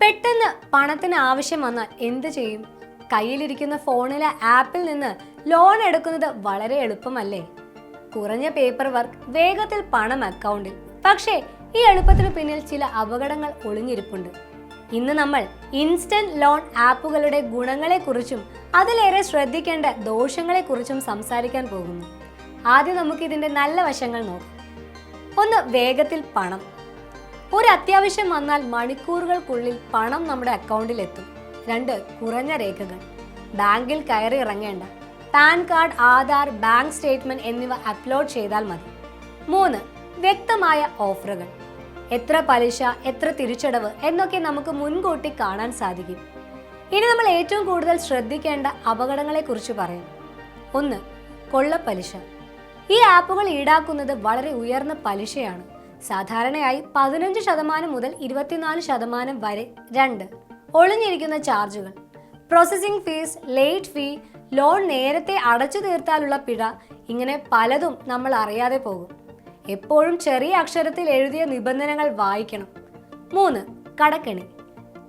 പെട്ടെന്ന് പണത്തിന് ആവശ്യം വന്നാൽ എന്ത് ചെയ്യും? കയ്യിലിരിക്കുന്ന ഫോണിലെ ആപ്പിൽ നിന്ന് ലോൺ എടുക്കുന്നത് വളരെ എളുപ്പമല്ലേ? കുറഞ്ഞ പേപ്പർ വർക്ക് വേഗത്തിൽ പണം അക്കൗണ്ടിൽ. പക്ഷേ ഈ എളുപ്പത്തിന് പിന്നിൽ ചില അപകടങ്ങൾ ഒളിഞ്ഞിരിപ്പുണ്ട്. ഇന്ന് നമ്മൾ ഇൻസ്റ്റന്റ് ലോൺ ആപ്പുകളുടെ ഗുണങ്ങളെക്കുറിച്ചും അതിലേറെ ശ്രദ്ധിക്കേണ്ട ദോഷങ്ങളെക്കുറിച്ചും സംസാരിക്കാൻ പോകുന്നു. ആദ്യം നമുക്ക് ഇതിന്റെ നല്ല വശങ്ങൾ നോക്കാം. ഒന്ന് വേഗത്തിൽ പണം. ഒരു അത്യാവശ്യം വന്നാൽ മണിക്കൂറുകൾക്കുള്ളിൽ പണം നമ്മുടെ അക്കൗണ്ടിൽ എത്തും. രണ്ട് കുറഞ്ഞ രേഖകൾ. ബാങ്കിൽ കയറി ഇറങ്ങേണ്ട. PAN card Aadhaar bank statement എന്നിവ അപ്ലോഡ് ചെയ്താൽ മതി. മൂന്ന് വ്യക്തമായ ഓഫറുകൾ. എത്ര പലിശ എത്ര തിരിച്ചടവ് എന്നൊക്കെ നമുക്ക് മുൻകൂട്ടി കാണാൻ സാധിക്കും. ഇനി നമ്മൾ ഏറ്റവും കൂടുതൽ ശ്രദ്ധിക്കേണ്ട അപകടങ്ങളെക്കുറിച്ച് പറയാം. ഒന്ന് കൊള്ളപ്പലിശ. ഈ ആപ്പുകൾ ഈടാക്കുന്നത് വളരെ ഉയർന്ന പലിശയാണ്. സാധാരണയായി പതിനഞ്ച് ശതമാനം മുതൽ ഇരുപത്തിനാല് ശതമാനം വരെ രണ്ട്. ഒളിഞ്ഞിരിക്കുന്ന ചാർജുകൾ. Processing fees late fee loan നേരത്തെ അടച്ചു തീർത്താലുള്ള പിഴ ഇങ്ങനെ പലതും നമ്മൾ അറിയാതെ പോകും. എപ്പോഴും ചെറിയ അക്ഷരത്തിൽ എഴുതിയ നിബന്ധനകൾ വായിക്കണം. മൂന്ന് കടക്കെണി.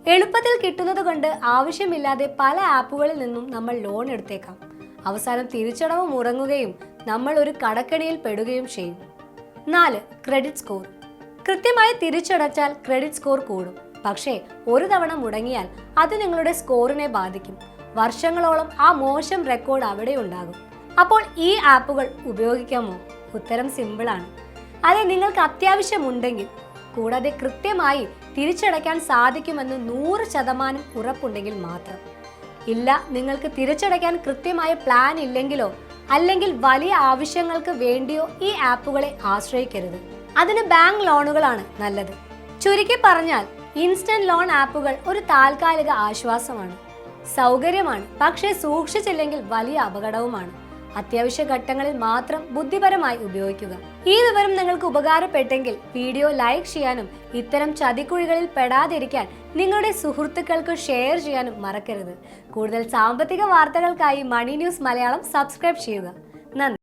എളുപ്പത്തിൽ കിട്ടുന്നത് കൊണ്ട് ആവശ്യമില്ലാതെ പല ആപ്പുകളിൽ നിന്നും നമ്മൾ ലോൺ എടുത്തേക്കാം. അവസാനം തിരിച്ചടവ് മുടങ്ങുകയും നമ്മൾ ഒരു കടക്കെണിയിൽ പെടുകയും ചെയ്യും. നാല് ക്രെഡിറ്റ് സ്കോർ കൃത്യമായി തിരിച്ചടച്ചാൽ ക്രെഡിറ്റ് സ്കോർ കൂടും. പക്ഷേ ഒരു തവണ മുടങ്ങിയാൽ അത് നിങ്ങളുടെ സ്കോറിനെ ബാധിക്കും. വർഷങ്ങളോളം ആ മോശം റെക്കോർഡ് അവിടെ ഉണ്ടാകും. അപ്പോൾ ഈ ആപ്പുകൾ ഉപയോഗിക്കാമോ? ഉത്തരം സിമ്പിളാണ് അതെ നിങ്ങൾക്ക് അത്യാവശ്യമുണ്ടെങ്കിൽ കൂടാതെ കൃത്യമായി തിരിച്ചടയ്ക്കാൻ സാധിക്കുമെന്ന് നൂറ് ശതമാനം ഉറപ്പുണ്ടെങ്കിൽ മാത്രം. ഇല്ല നിങ്ങൾക്ക് തിരിച്ചടയ്ക്കാൻ കൃത്യമായ പ്ലാൻ ഇല്ലെങ്കിലോ അല്ലെങ്കിൽ വലിയ ആവശ്യങ്ങൾക്ക് വേണ്ടിയോ ഈ ആപ്പുകളെ ആശ്രയിക്കരുത്. അതിന് ബാങ്ക് ലോണുകളാണ് നല്ലത്. ചുരുക്കി പറഞ്ഞാൽ ഇൻസ്റ്റന്റ് ലോൺ ആപ്പുകൾ ഒരു താൽക്കാലിക ആശ്വാസമാണ്. സൗകര്യമാണ് പക്ഷേ സൂക്ഷിച്ചില്ലെങ്കിൽ വലിയ അപകടവുമാണ്. അത്യാവശ്യ ഘട്ടങ്ങളിൽ മാത്രം ബുദ്ധിപരമായി ഉപയോഗിക്കുക. ഈ വിവരം നിങ്ങൾക്ക് ഉപകാരപ്പെട്ടെങ്കിൽ വീഡിയോ ലൈക്ക് ചെയ്യാനും ഇത്തരം ചതിക്കുഴികളിൽ പെടാതിരിക്കാൻ നിങ്ങളുടെ സുഹൃത്തുക്കൾക്ക് ഷെയർ ചെയ്യാനും മറക്കരുത്. കൂടുതൽ സാമ്പത്തിക വാർത്തകൾക്കായി മണി ന്യൂസ് മലയാളം സബ്സ്ക്രൈബ് ചെയ്യുക. നന്ദി.